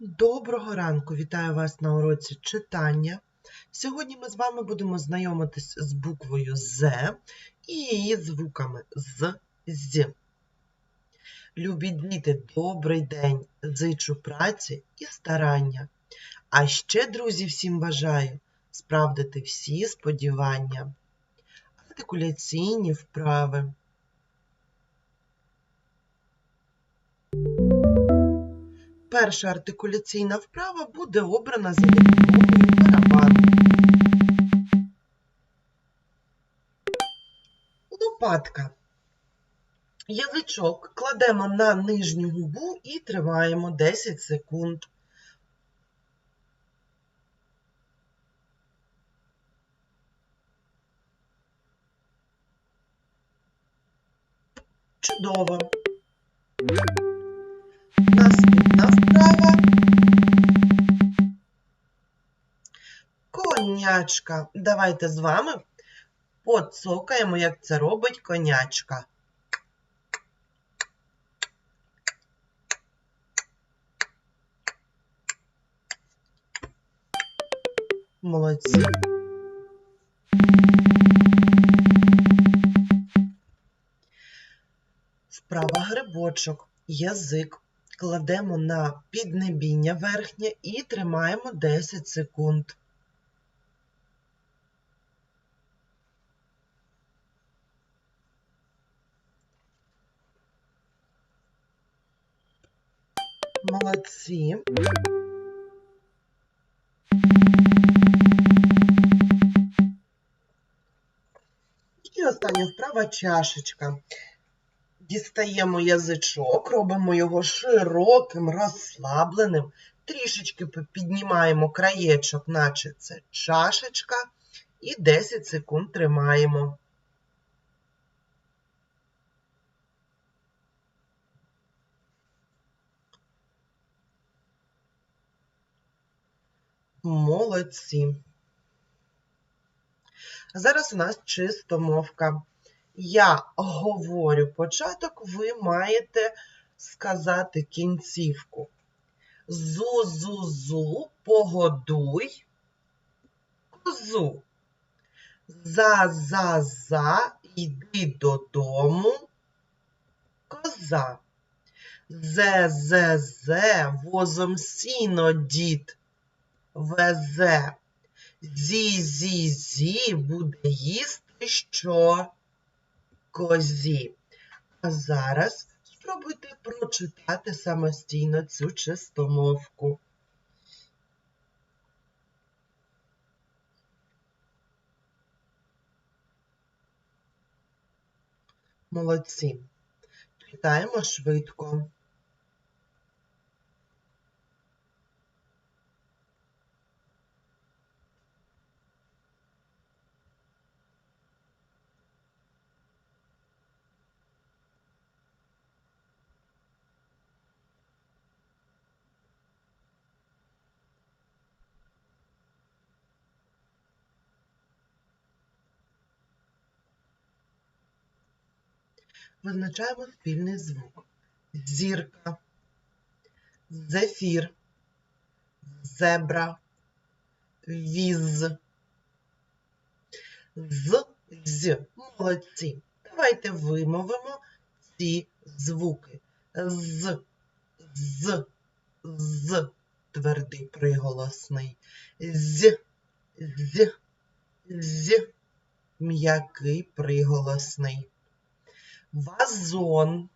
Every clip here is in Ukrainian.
Доброго ранку! Вітаю вас на уроці читання. Сьогодні ми з вами будемо знайомитись з буквою З і її звуками з, з. Любі діти, добрий день! Зичу праці і старання. А ще, друзі, всім бажаю справдити всі сподівання. Артикуляційні вправи. Перша артикуляційна вправа буде обрана за допомогою барабану. Лопатка. Язичок кладемо на нижню губу і тримаємо 10 секунд. Чудово. Конячка. Давайте з вами поцокаємо, як це робить конячка. Молодці. Вправа грибочок. Язик кладемо на піднебіння верхнє і тримаємо 10 секунд. Молодці. І остання вправа чашечка. Дістаємо язичок, робимо його широким, розслабленим, трішечки піднімаємо краєчок, наче це чашечка, і 10 секунд тримаємо. Молодці. Зараз у нас чистомовка. Я говорю початок, ви маєте сказати кінцівку. Зу-зу-зу, погодуй козу. За-за-за, йди додому, коза. Зе-зе-зе, возом сіно дід везе. Зі-зі-зі, буде їсти що? козі. А зараз спробуйте прочитати самостійно цю чистомовку. Молодці. Читаємо швидко. Визначаємо спільний звук. Зірка, зефір, зебра, віз. З, з. Молодці. Давайте вимовимо ці звуки. З, з, з. Твердий приголосний. З, з, з. М'який приголосний вазон,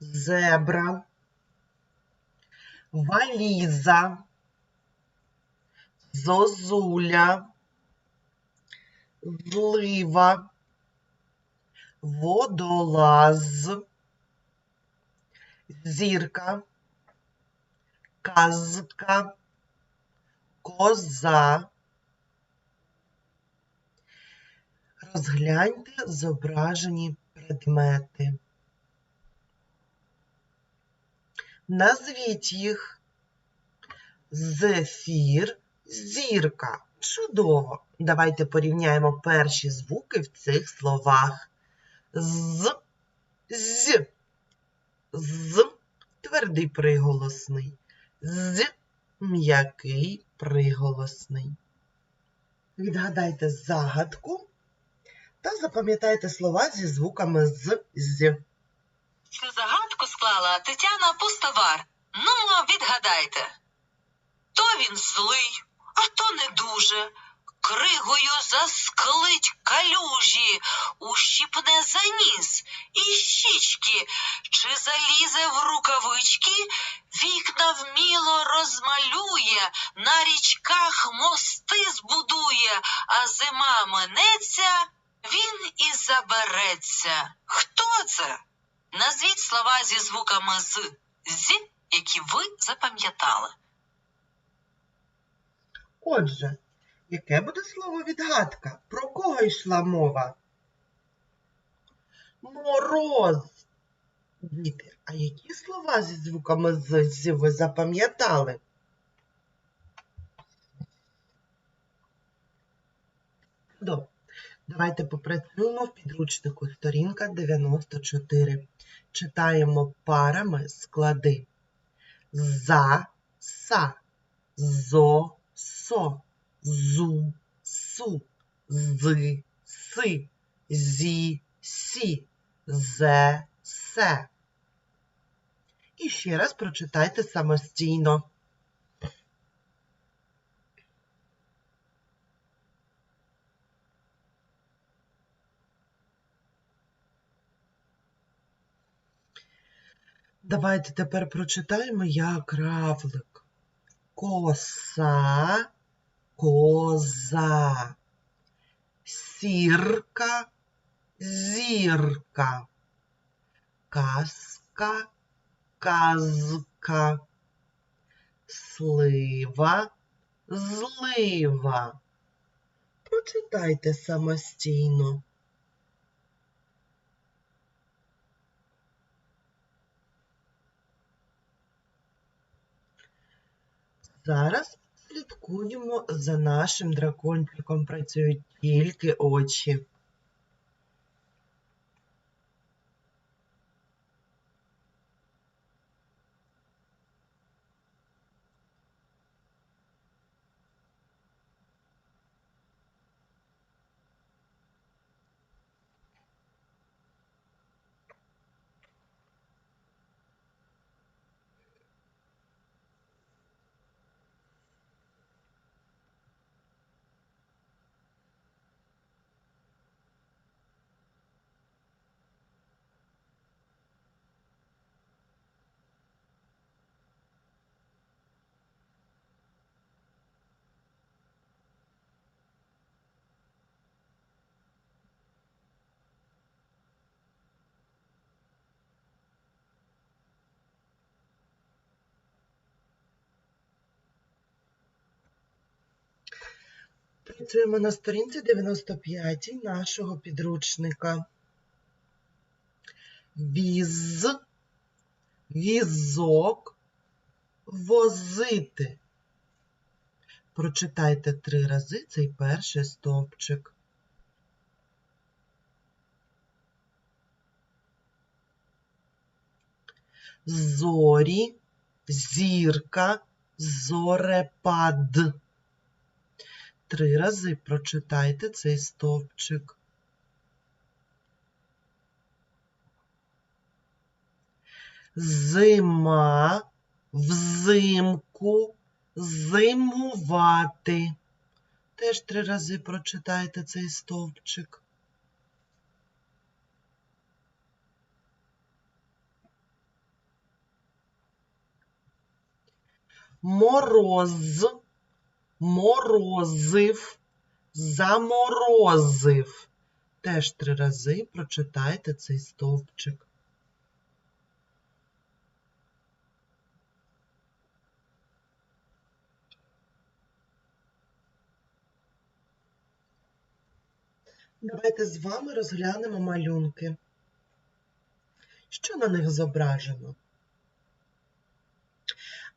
зебра, валіза, зозуля, злива, водолаз, зірка, казка, коза. Розгляньте зображені предмети. Назвіть їх зефір, зірка. Чудово! Давайте порівняємо перші звуки в цих словах. З, з, з твердий приголосний. З м'який приголосний. Відгадайте загадку та запам'ятайте слова зі звуками з. Цю загадку склала Тетяна Пустовар. Ну, відгадайте. То він злий, а то не дуже. Кригою засклить калюжі, ущипне за ніс і щічки, чи залізе в рукавички, вікна вміло розмалює, на річках мости збудує, а зима минеться, він і забереться. Хто це? Назвіть слова зі звуками з, з, які ви запам'ятали. Отже, яке буде слово відгадка? Про кого йшла мова? Мороз. Діти, а які слова зі звуками з, з ви запам'ятали? Добре. Давайте попрацюємо в підручнику сторінка 94. Читаємо парами склади. За, са, зо, со, зу, су, з, си, зі, сі, зе, се. І ще раз прочитайте самостійно. Давайте тепер прочитаємо як равлик. Коса, коза, сірка, зірка, казка, казка, слива, злива. Прочитайте самостійно. Зараз слідкуємо за нашим дракончиком. Працюють тільки очі. Працюємо на сторінці 95 нашого підручника. Віз, візок, возити. Прочитайте три рази цей перший стовпчик. Зорі, зірка, зорепад. Три рази прочитайте цей стовпчик. Зима, взимку, зимувати. Теж три рази прочитайте цей стовпчик. Мороз, морозив, заморозив. Теж три рази прочитайте цей стовпчик. Давайте з вами розглянемо малюнки. Що на них зображено?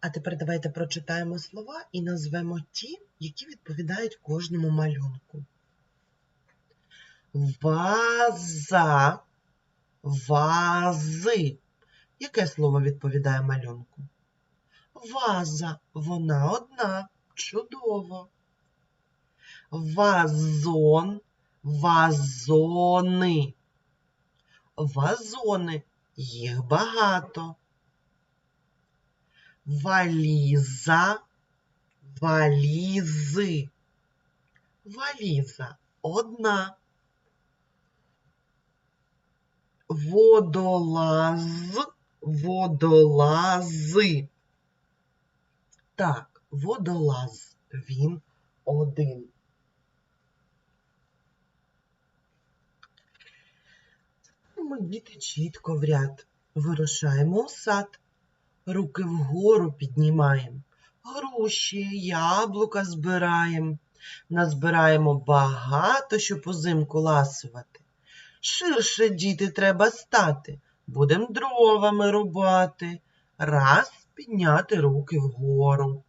А тепер давайте прочитаємо слова і назвемо ті, які відповідають кожному малюнку. Ваза, вази. Яке слово відповідає малюнку? Ваза, вона одна. Чудово. Вазон, вазони. Вазони, їх багато. Валіза, валізи. Валіза одна. Водолаз, водолази. Так, водолаз, він один. Ми діти чітко в ряд. Вирушаємо у сад. Руки вгору піднімаємо. Груші, яблука збираємо. Назбираємо багато, щоб узимку ласувати. Ширше, діти, треба стати. Будем дровами рубати. Раз підняти руки вгору.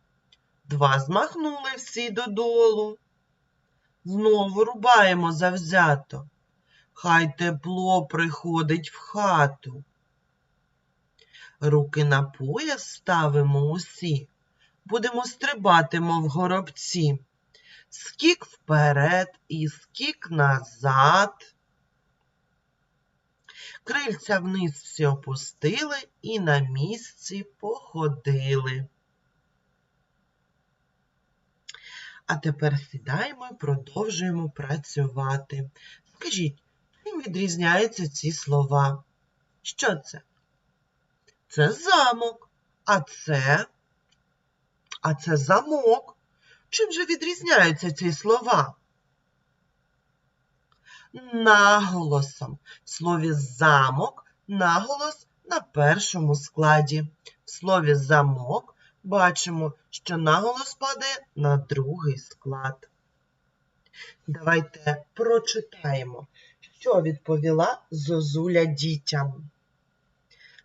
Два змахнули всі додолу. Знову рубаємо завзято. Хай тепло приходить в хату. Руки на пояс ставимо усі. Будемо стрибати, мов горобці. Скік вперед і скік назад. Крильця вниз всі опустили і на місці походили. А тепер сідаємо і продовжуємо працювати. Скажіть, чим відрізняються ці слова? Що це? Це замок, а це, а це замок. Чим же відрізняються ці слова? Наголосом. В слові замок наголос на першому складі. В слові замок бачимо, що наголос падає на другий склад. Давайте прочитаємо, що відповіла Зозуля дітям.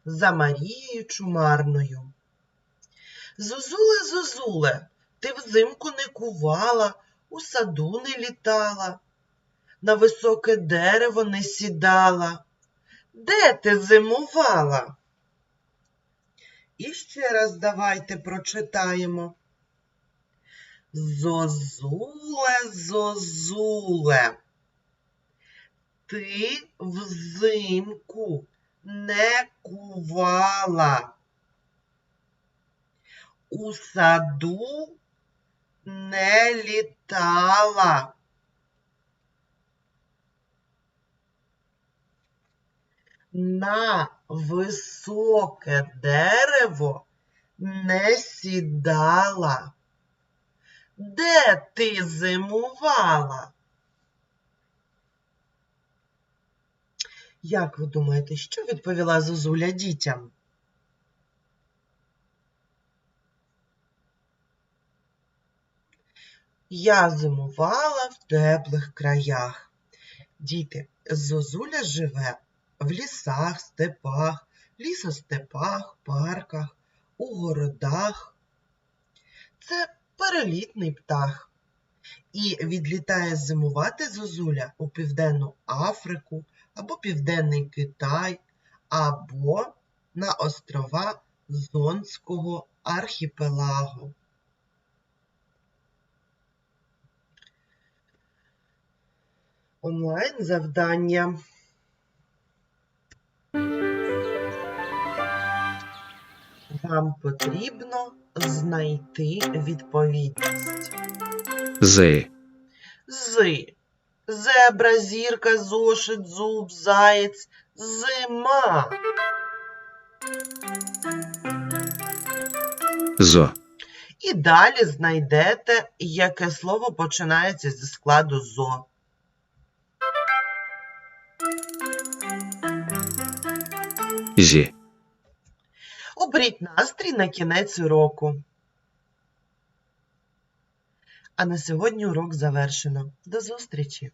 За Марією Чумарною. Зозуле, Зозуле, ти взимку не кувала, у саду не літала, на високе дерево не сідала. Де ти зимувала? І ще раз давайте прочитаємо. Зозуле, зозуле, ти взимку не кувала. У саду не літала. На високе дерево не сідала. Де ти зимувала? Як ви думаєте, що відповіла Зозуля дітям? Я зимувала в теплих краях. Діти, Зозуля живе в лісах, степах, лісостепах, парках, у городах. Це перелітний птах. І відлітає зимувати Зозуля у Південну Африку або Південний Китай, або на острова Зонського архіпелагу. Онлайн завдання. Вам потрібно знайти відповідність. З, З. Зебра, зірка, зошит, зуб, заєць, зима. Зо, І далі знайдете, яке слово починається зі складу зо. Зі. Оберіть настрій на кінець уроку. А на сьогодні урок завершено. До зустрічі!